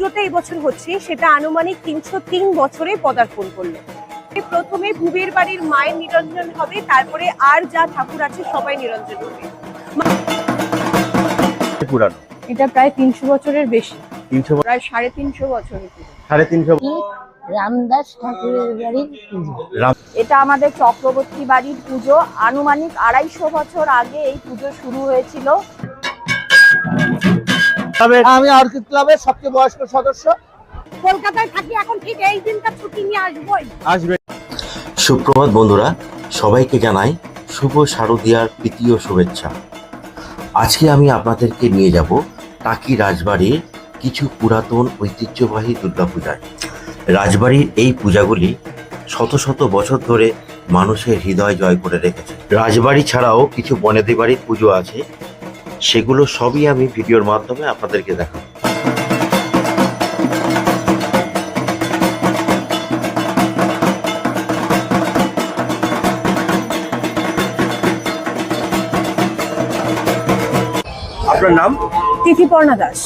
পুজোটা এবছর হচ্ছে সেটা আনুমানিক তিনশো তিন বছরে পদার্পণ করল। প্রথমে ভুবের বাড়ির মায়ের নিরঞ্জন হবে তারপরে আর যা ঠাকুর আছে সবাই নিরঞ্জন হবে। পুরানো? এটা প্রায় তিনশো বছরের বেশি। তিনশো প্রায় সাড়ে তিনশো বছরের পুরো। সাড়ে তিনশো রামদাস ঠাকুরের বাড়ির এটা আমাদের চক্রবর্তী বাড়ির পুজো। আনুমানিক আড়াইশো বছর আগে এই পুজো শুরু হয়েছিল। আমি অর্কিড ক্লাবের সবচেয়ে বয়স্ক সদস্য। কলকাতায় থাকি এখন ঠিক এই দিনটা ছুটি নিয়ে আসবোই। আসবে। সুপ্রভাত বন্ধুরা সবাইকে জানাই শুভ শারদীয়ার তৃতীয় শুভেচ্ছা। আজকে আমি আপনাদেরকে নিয়ে যাব টাকি রাজবাড়ির কিছু পুরাতন ঐতিহ্যবাহী দুর্গাপূজায়। রাজবাড়ির এই পূজাগুলি শত শত বছর ধরে মানুষের হৃদয় জয় করে রেখেছে। রাজবাড়ি ছাড়াও কিছু বনেদি বাড়ির পুজো আছে। সেগুলো সবই আমি ভিডিওর মাধ্যমে আপনাদেরকে দেখাবো। আপনার নাম? তিথিপর্ণা দাস।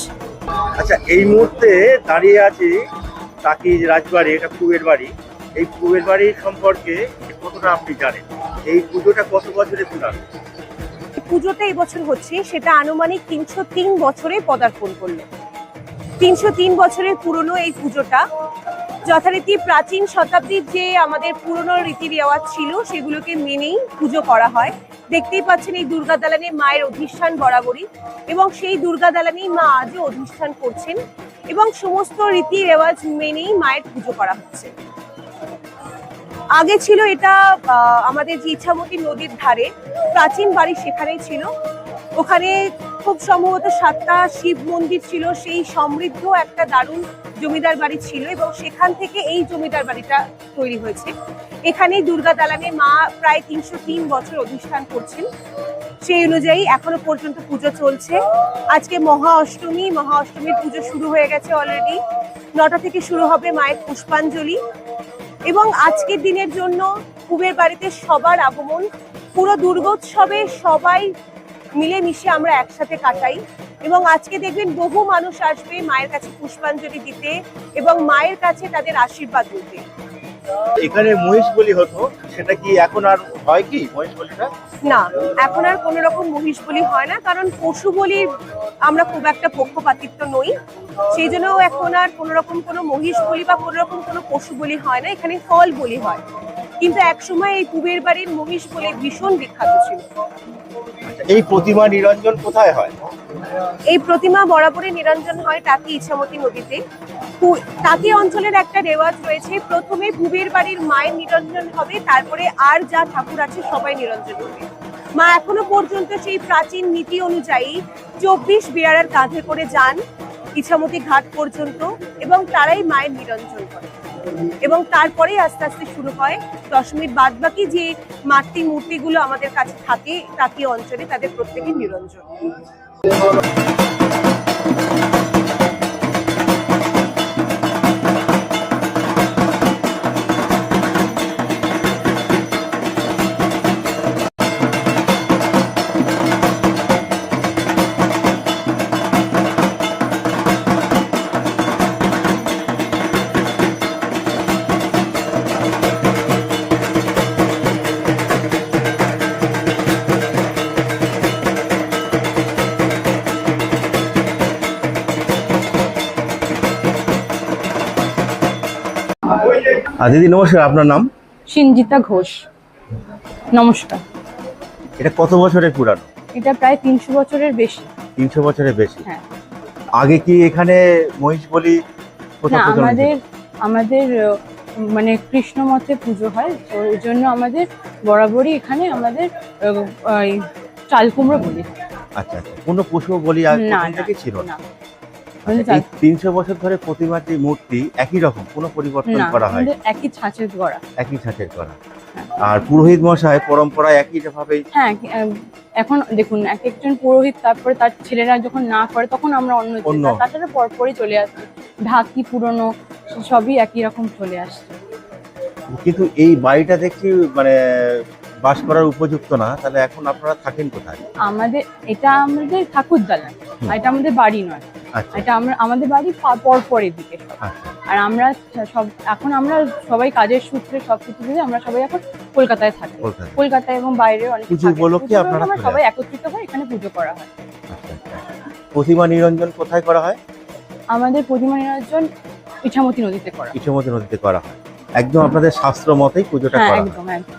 আচ্ছা এই মুহূর্তে দাঁড়িয়ে আছি টাকি রাজবাড়ি এটা কুবের বাড়ি। এই কুবের বাড়ি সম্পর্কে কতটা আপনি জানেন? এই পুজোটা কত বছরের পুরানো? পুজোটা এবছর হচ্ছে সেটা আনুমানিক তিনশো তিন বছরে পদার্পণ করল। তিনশো তিন বছরের পুরনো এই পুজোটা যথারীতি প্রাচীন শতাব্দীর যে আমাদের পুরনো রীতি রেওয়াজ ছিল সেগুলোকে মেনেই পুজো করা হয়। দেখতেই পাচ্ছেন এই দুর্গা দালানে মায়ের অধিষ্ঠান বরাবরই এবং সেই দুর্গা দালানেই মা আজও অধিষ্ঠান করছেন এবং সমস্ত রীতি রেওয়াজ মেনেই মায়ের পুজো করা হচ্ছে। আগে ছিল এটা আমাদের যে ইচ্ছামতি নদীর ধারে প্রাচীন বাড়ি সেখানেই ছিল। ওখানে খুব সম্ভবত সাতটা শিব মন্দির ছিল, সেই সমৃদ্ধ একটা দারুণ জমিদার বাড়ি ছিল এবং সেখান থেকে এই জমিদার বাড়িটা তৈরি হয়েছে। এখানেই দুর্গা দালানে মা প্রায় তিনশো তিন বছর অধিষ্ঠান করছেন। সেই অনুযায়ী এখনও পর্যন্ত পুজো চলছে। আজকে মহা অষ্টমী, মহা অষ্টমীর পুজো শুরু হয়ে গেছে অলরেডি নটা থেকে শুরু হবে মায়ের পুষ্পাঞ্জলি। এবং আজকের দিনের জন্য কুবের বাড়িতে সবার আগমন। পুরো দুর্গোৎসবে সবাই মিলেমিশে আমরা একসাথে কাটাই এবং আজকে দেখবেন বহু মানুষ আসবে মায়ের কাছে পুষ্পাঞ্জলি দিতে এবং মায়ের কাছে তাদের আশীর্বাদ নিতে। এখানে মহিষ বলি হতো সেটা কি এখন আর হয় কি মহিষ বলিটা? না এখন আর কোনো রকম মহিষ বলি হয় না কারণ পশু বলির আমরা খুব একটা পক্ষপাতিত্ব নই। সেই জন্য এখন আর কোনো রকম কোনো মহিষ বলি বা কোনো রকম কোনো পশু বলি হয় না এখানে ফল বলি হয়। কিন্তু একসময় এই কুবের বাড়ির মহিষ বলি ভীষণ বিখ্যাত ছিল। এই প্রতিমা নিরঞ্জন কোথায় হয়? এই প্রতিমা বরাবরই নিরঞ্জন হয় টাকি ইছামতি নদীতে। টাকি অঞ্চলের একটা রেওয়াজ রয়েছে প্রথমে ভুবের বাড়ির মায়ের নিরঞ্জন হবে তারপরে আর যা ঠাকুর আছে সবাই নিরঞ্জন হবে। মা এখনও পর্যন্ত সেই প্রাচীন নীতি অনুযায়ী চব্বিশ বিড়ারের কাঁধে করে যান ইছামতি ঘাট পর্যন্ত এবং তারাই মায়ের নিরঞ্জন করে এবং তারপরেই আস্তে আস্তে শুরু হয় দশমীর বাদ বাকি যে মাতৃ মূর্তিগুলো আমাদের কাছে থাকে তাকে অঞ্চলে তাদের প্রত্যেকের নিরঞ্জন। আর দিদি নমস্কার আপনার নাম? সিঞ্জিতা ঘোষ। নমস্কার। এটা কত বছরের পুরানো? এটা প্রায় তিনশো বছরের বেশি। তিনশো বছরের বেশি। হ্যাঁ। আগে কি এখানে মহিষ বলি? আমাদের আমাদের মানে কৃষ্ণ মতে পুজো হয় তো ওই জন্য আমাদের বরাবরই এখানে আমাদের আহ, এই চাল কুমড়ো বলি। আচ্ছা আচ্ছা। কোনো পশু বলি আর ছিল না। না আমাদের এই চাল- তিনশো বছর ধরে প্রতিমাটি মূর্তি একই রকম কোনো পরিবর্তন করা হয় একই ছাঁচের গড়া। একই ছাঁচের করা আর পুরোহিত মশাই পরম্পরায় একই ভাবে হ্যাঁ এখন দেখুন এক একজন পুরোহিত তারপরে তার ছেলেরা যখন না করে তখন আমরা অন্য তাছাড়া পরপরই চলে আসছে ঢাকি পুরনো সবই একই রকম চলে আসছে। কিন্তু এই বাড়িটা দেখছি মানে বাস করার উপযুক্ত না। তাহলে এখন আপনারা থাকেন কোথায়? আমাদের এটা আমাদের ঠাকুর দালান আর এটা আমাদের বাড়ি নয়। আচ্ছা এটা আমরা আমাদের বাড়ি দিকে আচ্ছা। আর আমরা সব এখন আমরা সবাই কাজের সূত্রে সব সূত্রে আমরা সবাই এখন কলকাতায় থাকি। কলকাতায়। এবং বাইরে অনেক পুজো উপলক্ষে আপনারা আমরা সবাই একত্রিত হয়ে এখানে পুজো করা হয়। আচ্ছা আচ্ছা। প্রতিমা নিরঞ্জন কোথায় করা হয়? আমাদের প্রতিমা নিরঞ্জন ইছামতি নদীতে করা। ইছামতি নদীতে করা হয়। একদম আপনাদের শাস্ত্র মতেই পুজোটা হ্যাঁ করা হয়। একদম একদম।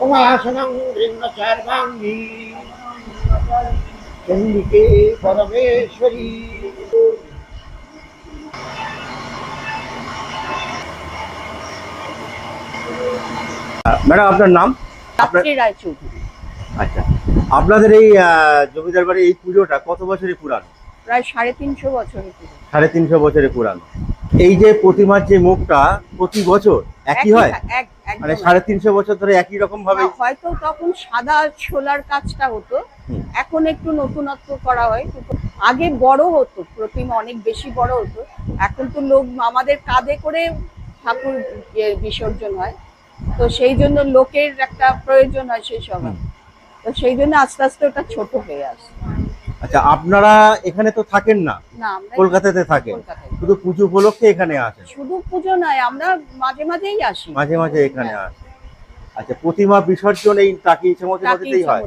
উপাসনাং ঋণ সর্বাঙ্গী। চন্ডিকে পরমেশ্বরী। ম্যাডাম আপনার নাম? রায়চৌধুরী। আচ্ছা। আপনাদের এই আহ, জমিদার বাড়ির এই পুজোটা কত বছরের পুরানো? প্রায় সাড়ে তিনশো বছরের সাড়ে তিনশো বছরের পুরানো। এই যে প্রতিমার যে মুখটা প্রতি বছর একই হয়? মানে সাড়ে তিনশো বছর ধরে একই রকম ভাবে হয়তো তখন সাদা ছোলার কাজটা হতো। এখন একটু নতুনত্ব করা হয়। আগে বড় হতো প্রতিমা অনেক বেশি বড় হতো। এখন তো লোক আমাদের কাঁধে করে ঠাকুর ইয়ে বিসর্জন হয়। তো সেই জন্য লোকের একটা প্রয়োজন হয় সেই সময়। তো সেই জন্য আস্তে আস্তে ওটা ছোট হয়ে আসে আচ্ছা আপনারা এখানে তো থাকেন না। কলকাতাতে থাকেন। শুধু পুজো উপলক্ষে এখানে আসেন? শুধু পুজো নয় আমরা মাঝে মাঝেই আসি। মাঝে মাঝে এখানে আসি আচ্ছা প্রতিমা বিসর্জন এই টাকি টাকি হয়?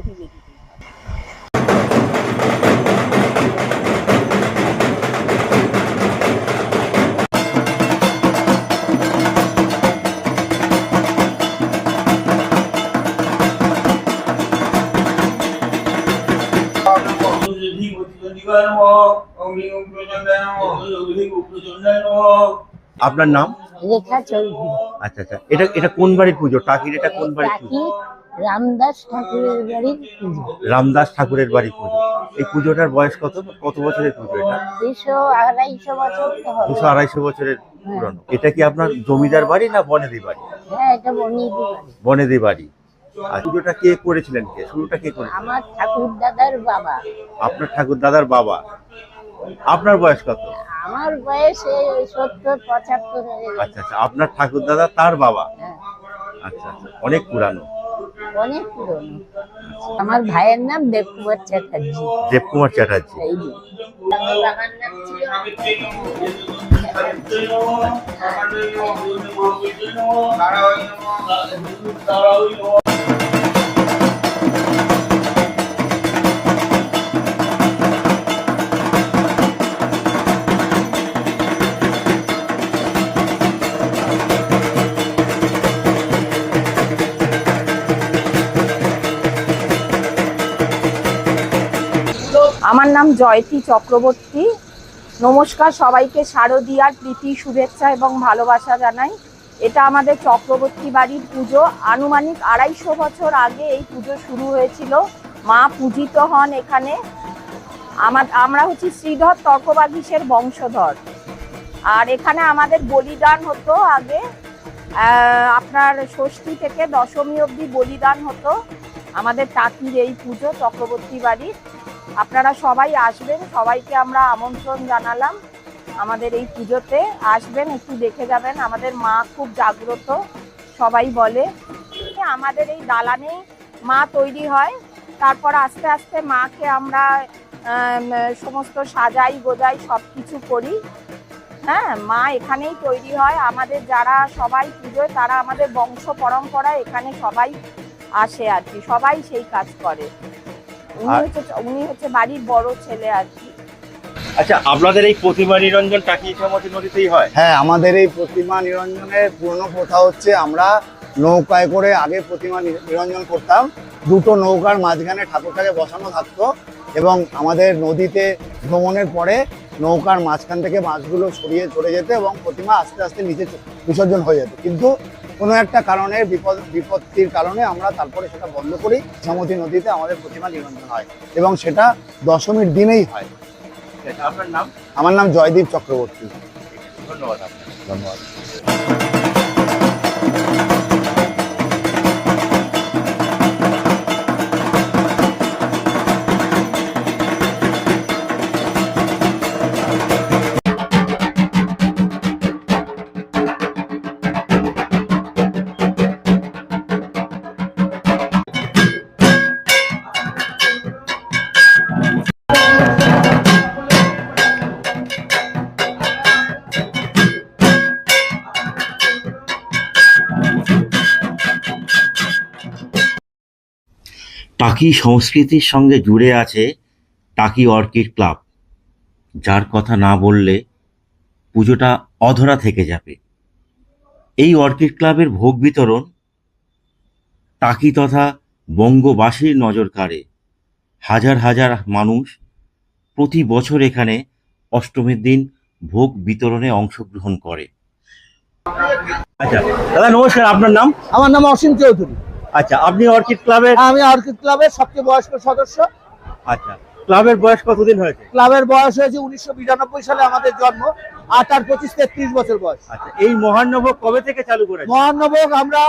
আপনার নাম? রেখা চৌধুরী। আচ্ছা আচ্ছা। এটা এটা কোন বাড়ির পুজো? টাকির এটা কোন বাড়ির পুজো? রামদাস ঠাকুরের বাড়ির পুজো। রামদাস ঠাকুরের বাড়ির পুজো। এই পুজোটার বয়স কত? কত বছরের পুজো এটা? দুশো আড়াইশো বছর দুশো আড়াইশো বছরের পুরনো। এটা কি আপনার জমিদার বাড়ি না বনেদি বাড়ি? হ্যাঁ এটা বনিদি বাড়ি। বনেদি বাড়ি। আর পুজোটা কে করেছিলেন কে? শুরুটা কে করে আমার ঠাকুর দাদার বাবা। আপনার ঠাকুর দাদার বাবা। আপনার বয়স কত? আমার বয়স এই সত্তর পঁচাত্তর আচ্ছা আচ্ছা আপনার ঠাকুর দাদা তার বাবা? হ্যাঁ, আচ্ছা আচ্ছা অনেক পুরানো। অনেক পুরনো। আমার ভাইয়ের নাম দেবকুমার চ্যাটার্জি। দেবকুমার চ্যাটার্জি। নাম নাম জয়তী চক্রবর্তী। নমস্কার সবাইকে, শারদীয়ার প্রীতি, শুভেচ্ছা এবং ভালোবাসা জানাই। এটা আমাদের চক্রবর্তী বাড়ির পুজো। আনুমানিক আড়াইশো বছর আগে এই পুজো শুরু হয়েছিল। মা পূজিত হন এখানে। আমার, আমরা হচ্ছি শ্রীধর তর্কবাগীশের বংশধর। আর এখানে আমাদের বলিদান হতো আগে। আপনার ষষ্ঠী থেকে দশমী অবধি বলিদান হতো। আমাদের টাকির এই পুজো চক্রবর্তী বাড়ির। আপনারা সবাই আসবেন, সবাইকে আমরা আমন্ত্রণ জানালাম আমাদের এই পুজোতে। আসবেন, একটু দেখে যাবেন। আমাদের মা খুব জাগ্রত, সবাই বলে। আমাদের এই দালানেই মা তৈরি হয়। তারপর আস্তে আস্তে মাকে আমরা সমস্ত সাজাই গোজাই সব কিছু করি। হ্যাঁ মা এখানেই তৈরি হয়। আমাদের যারা সবাই পুজোয়, তারা আমাদের বংশ পরম্পরা এখানে সবাই আসে আর কি। সবাই সেই কাজ করে। উনি হচ্ছে উনি হচ্ছে বাড়ির বড় ছেলে আর কি। আচ্ছা আপনাদের এই প্রতিমা নিরঞ্জন টাকি ইছামতি নদীতেই হয়? হ্যাঁ আমাদের এই প্রতিমা নিরঞ্জনের পুরনো প্রথা হচ্ছে আমরা নৌকায় করে আগে প্রতিমা নিরঞ্জন করতাম। দুটো নৌকার মাঝখানে ঠাকুরটাকে বসানো থাকতো এবং আমাদের নদীতে ভ্রমণের পরে নৌকার মাঝখান থেকে মাছগুলো সরিয়ে চলে যেত এবং প্রতিমা আস্তে আস্তে নিচে বিসর্জন হয়ে যেত। কিন্তু কোনো একটা কারণে বিপদ বিপত্তির কারণে আমরা তারপরে সেটা বন্ধ করি। সমতী নদীতে আমাদের প্রতিমা নিবন্ধন হয় এবং সেটা দশমীর দিনেই হয়। আচ্ছা, আপনার নাম? আমার নাম জয়দীপ চক্রবর্তী। ধন্যবাদ ধন্যবাদ। টাকি সংস্কৃতির সঙ্গে জুড়ে আছে টাকি অর্কিড ক্লাব। যার কথা না বললে পুজোটা অধরা থেকে যাবে। এই অর্কিড ক্লাবের ভোগ বিতরণ টাকি তথা বঙ্গবাসীর নজর কাড়ে। হাজার হাজার মানুষ প্রতি বছর এখানে অষ্টমীর দিন ভোগ বিতরণে অংশগ্রহণ করে। আচ্ছা দাদা নমস্কার, আপনার নাম? আমার নাম অসীম চৌধুরী। আচ্ছা আপনি অর্কিড ক্লাবের আমি অর্কিড ক্লাবের সবচেয়ে বয়স্ক সদস্য। আচ্ছা ক্লাবের বয়স কতদিন হয়েছে? ক্লাবের বয়স হয়েছে উনিশশো বিরানব্বই সালে আমাদের জন্ম আট আর পঁচিশ তেত্রিশ বছর বয়স। আচ্ছা এই মহান্নভোগ কবে থেকে চালু করে মহানবক আমরা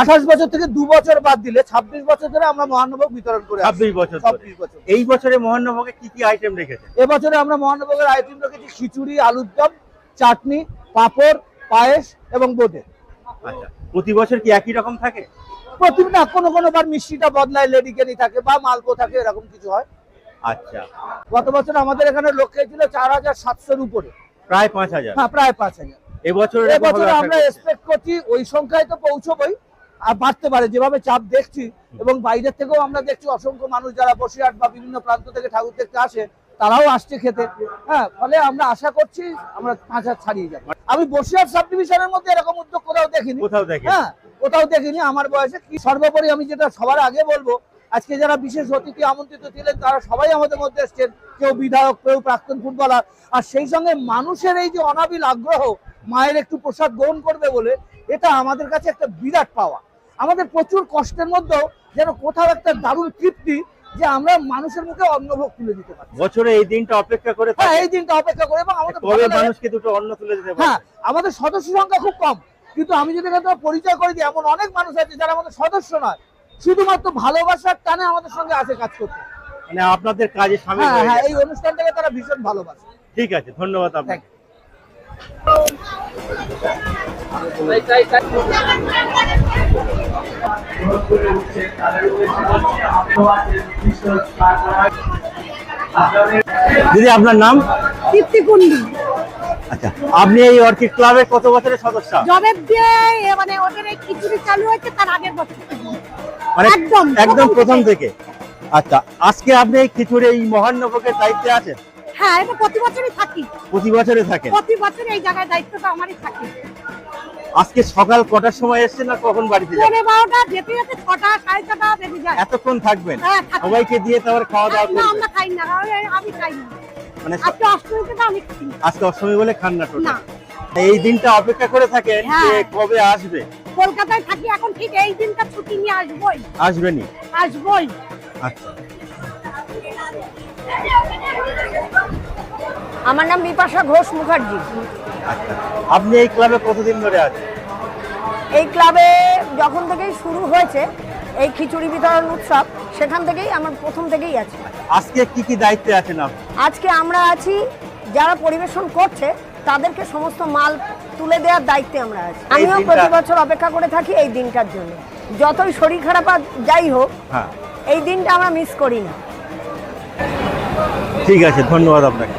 আঠাশ বছর থেকে দু বছর বাদ দিলে ছাব্বিশ বছর ধরে আমরা মহানবক বিতরণ করে। ছাব্বিশ বছর ছাব্বিশ বছর। এই বছরে মহান্নভোগে কি কি আইটেম রেখেছে এবছরে আমরা মহানবকের আইটেম রেখেছি খিচুড়ি আলুর দম চাটনি পাঁপড় পায়েস এবং বোটে আচ্ছা প্রতি বছর কি একই রকম থাকে? প্রতি না কোনো কোনো বার মিষ্টিটা বদলায় লেডিকেনি থাকে বা মালপো থাকে এরকম কিছু হয়। আচ্ছা। গত বছর আমাদের এখানে লোক ছিল চার হাজার সাতশোর উপরে। প্রায় পাঁচ হাজার? হ্যাঁ প্রায় পাঁচ হাজার। এবছর এবছর আমরা এক্সপেক্ট করছি। ওই সংখ্যায় তো পৌঁছবই আর বাড়তে পারে যেভাবে চাপ দেখছি। এবং বাইরের থেকেও আমরা দেখছি অসংখ্য মানুষ যারা বসিরহাট বা বিভিন্ন প্রান্ত থেকে ঠাকুর দেখতে আসে তারাও আসছে খেতে। হ্যাঁ ফলে আমরা আশা করছি আমরা পাঁচ হাজার ছাড়িয়ে যাব। আমি বসিরহাট সাব ডিভিশনের মধ্যে এরকম উদ্যোগ কোথাও দেখিনি। কোথাও দেখে হ্যাঁ কোথাও দেখিনি আমার বয়সে। কি সর্বোপরি আমি যেটা সবার আগে বলব আজকে যারা বিশেষ অতিথি আমন্ত্রিত ছিলেন তারা সবাই আমাদের মধ্যে এসছেন। কেউ বিধায়ক কেউ প্রাক্তন ফুটবলার। আর সেই সঙ্গে মানুষের এই যে অনাবিল আগ্রহ মায়ের একটু প্রসাদ গ্রহণ করবে বলে এটা আমাদের কাছে একটা বিরাট পাওয়া। আমাদের প্রচুর কষ্টের মধ্যেও যেন কোথাও একটা দারুণ তৃপ্তি যে আমরা মানুষের মুখে অন্নভোগ তুলে দিতে পারি। বছরে এই দিনটা অপেক্ষা করে হ্যাঁ এই দিনটা অপেক্ষা করে এবং আমাদের কবে মানুষকে দুটো অন্ন তুলে দিতে হ্যাঁ আমাদের সদস্য সংখ্যা খুব কম। কিন্তু আমি যদি এখানে পরিচয় করে দিই এমন অনেক মানুষ আছে যারা আমাদের সদস্য নয় শুধুমাত্র ভালোবাসার টানে আমাদের সঙ্গে আসে কাজ করতে। মানে আপনাদের কাজে সামিল হ্যাঁ হ্যাঁ এই অনুষ্ঠানটাকে তারা ভীষণ ভালোবাসে। ঠিক আছে ধন্যবাদ আপনাকে। দিদি আপনার নাম? তৃপ্তি কুন্ডু আচ্ছা আপনি এই অর্কিড ক্লাবের কত বছরের সদস্য? জবের দিয়ে মানে ওদের এই খিচুড়ি চালু হয়েছে তার আগের বছর মানে একদম, একদম প্রথম থেকে। থেকে। আচ্ছা আজকে আপনি এই খিচুড়ি এই মহান্নভোগের দায়িত্বে আছেন? হ্যাঁ এটা প্রতি বছরই থাকি। প্রতি বছরে থাকেন প্রতি বছর এই জায়গায় দায়িত্বটা আমারই থাকে। আজকে সকাল কটার সময় এসেছেন না কখন বাড়িতে যাবেন? বারোটা যেতে যেতে ছটা সাড়ে ছটা বেজে যায়। এতক্ষণ থাকবেন? হ্যাঁ, সবাইকে দিয়ে তারপর খাওয়া দাওয়া না করবেন? আমরা খাই না আমি- খাই না। মানে আজকে অষ্টমীতে তো আমি। আজকে অষ্টমী বলে খান না টোটাল? এই দিনটা অপেক্ষা করে থাকেন যে হ্যাঁ। কবে আসবে? কলকাতায় থাকি এখন ঠিক এই দিনটা ছুটি নিয়ে আসবোই। আসবেনি আসবোই। আচ্ছা। আমার নাম বিপাশা ঘোষ মুখার্জি। আপনি এই ক্লাবে কতদিন ধরে আছেন? এই ক্লাবে যখন থেকেই শুরু হয়েছে এই খিচুড়ি বিতরণ উৎসব সেখান থেকেই আমার প্রথম থেকেই আছে। আজকে কি কি দায়িত্বে আছেন আপনি? আজকে আমরা আছি যারা পরিবেশন করছে তাদেরকে সমস্ত মাল তুলে দেওয়ার দায়িত্বে আমরা আছি। আমিও প্রতি বছর অপেক্ষা করে থাকি এই দিনটার জন্য। যতই শরীর খারাপ যাই হোক হ্যাঁ। এই দিনটা আমরা মিস করি না। ঠিক আছে ধন্যবাদ আপনাকে।